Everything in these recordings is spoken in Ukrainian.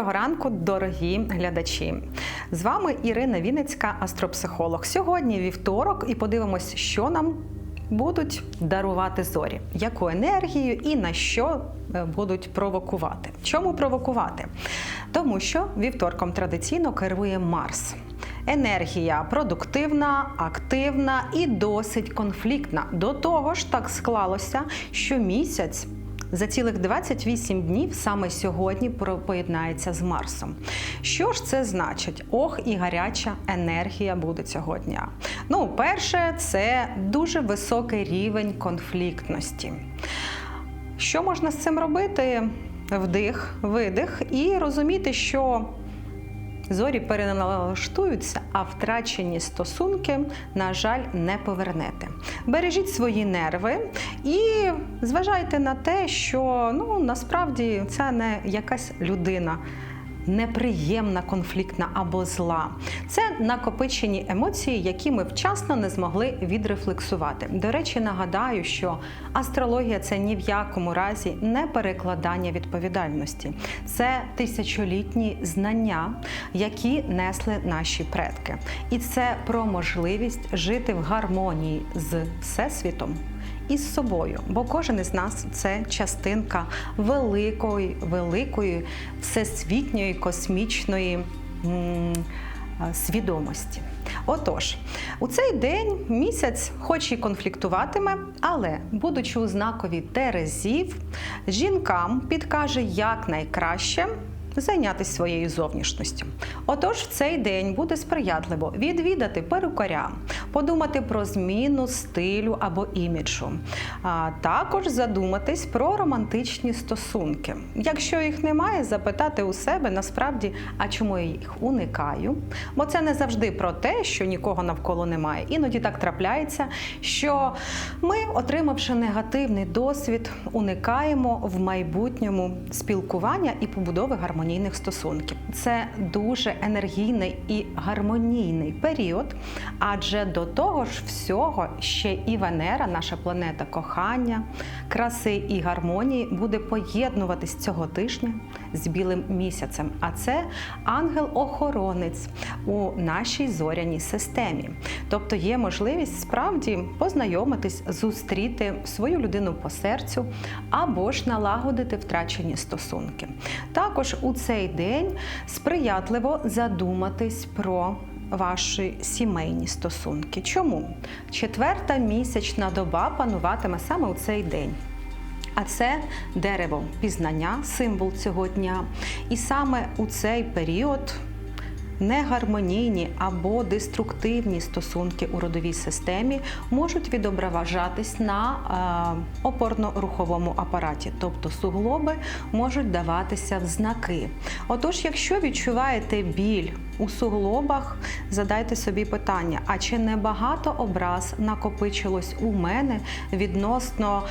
Доброго ранку, дорогі глядачі! З вами Ірина Вінницька, астропсихолог. Сьогодні вівторок, і подивимось, що нам будуть дарувати зорі, яку енергію і на що е, будуть провокувати. Чому провокувати? Тому що вівторком традиційно керує Марс. Енергія продуктивна, активна і досить конфліктна. До того ж, так склалося, що місяць за цілих 28 днів саме сьогодні поєднається з Марсом. Що ж це значить? Ох, і гаряча енергія буде цього дня. Ну, перше, це дуже високий рівень конфліктності. Що можна з цим робити? Вдих, видих і розуміти, що зорі переналаштуються, а втрачені стосунки, на жаль, не повернете. Бережіть свої нерви і зважайте на те, що ну насправді це не якась людина. Неприємна, конфліктна або зла. Це накопичені емоції, які ми вчасно не змогли відрефлексувати. До речі, нагадаю, що астрологія це ні в якому разі не перекладання відповідальності, це тисячолітні знання, які несли наші предки. І це про можливість жити в гармонії з всесвітом і з собою, бо кожен із нас це частинка великої, великої всесвітньої космічної м, свідомості. Отож, у цей день місяць, хоч і конфліктуватиме, але, будучи у знакові Терезів, жінкам підкаже як найкраще зайнятися своєю зовнішністю. Отож, в цей день буде сприятливо відвідати перукаря, подумати про зміну стилю або іміджу, а також задуматись про романтичні стосунки. Якщо їх немає, запитати у себе насправді, а чому я їх уникаю? Бо це не завжди про те, що нікого навколо немає. Іноді так трапляється, що ми, отримавши негативний досвід, уникаємо в майбутньому спілкування і побудови гармонійних стосунків. Це дуже енергійний і гармонійний період, адже до того ж всього ще і Венера, наша планета кохання, краси і гармонії, буде поєднуватись цього тижня з білим місяцем. А це ангел-охоронець у нашій зоряній системі. Тобто є можливість справді познайомитись, зустріти свою людину по серцю або ж налагодити втрачені стосунки. Також у цей день сприятливо задуматись про ваші сімейні стосунки. Чому? Четверта місячна доба пануватиме саме у цей день. А це дерево пізнання, символ цього дня. І саме у цей період негармонійні або деструктивні стосунки у родовій системі можуть відображатись на е, опорно-руховому апараті, тобто суглоби можуть даватися в знаки. Отож, якщо відчуваєте біль у суглобах, задайте собі питання: а чи не багато образ накопичилось у мене відносно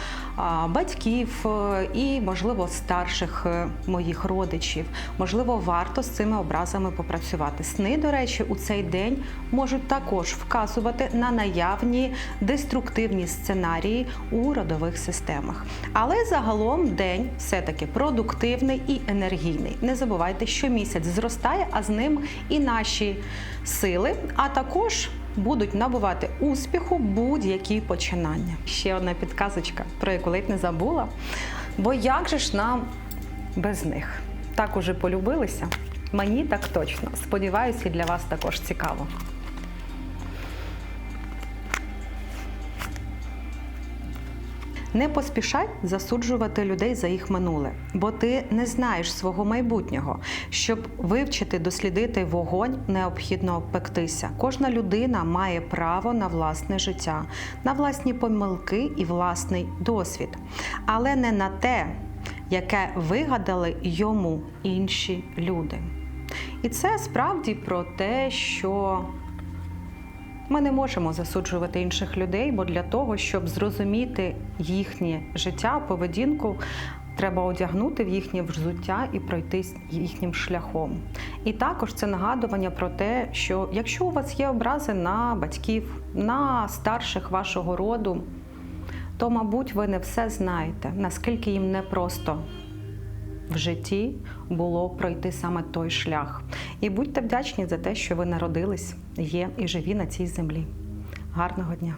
батьків е, і, можливо, старших е, моїх родичів? Можливо, варто з цими образами попрацювати. Сни, до речі, у цей день можуть також вказувати на наявні деструктивні сценарії у родових системах. Але загалом день все-таки продуктивний і енергійний. Не забувайте, що місяць зростає, а з ним і наші сили, а також будуть набувати успіху будь-які починання. Ще одна підказочка, про яку ледь не забула. Бо як же ж нам без них? Так уже полюбилися? Мені так точно. Сподіваюся, для вас також цікаво. Не поспішай засуджувати людей за їх минуле, бо ти не знаєш свого майбутнього. Щоб вивчити, дослідити вогонь, необхідно обпектися. Кожна людина має право на власне життя, на власні помилки і власний досвід, але не на те, яке вигадали йому інші люди. І це справді про те, що ми не можемо засуджувати інших людей, бо для того, щоб зрозуміти їхнє життя, поведінку, треба одягнути в їхнє взуття і пройти їхнім шляхом. І також це нагадування про те, що якщо у вас є образи на батьків, на старших вашого роду, то, мабуть, ви не все знаєте, наскільки їм непросто в житті було пройти саме той шлях. І будьте вдячні за те, що ви народились, є і живі на цій землі. Гарного дня!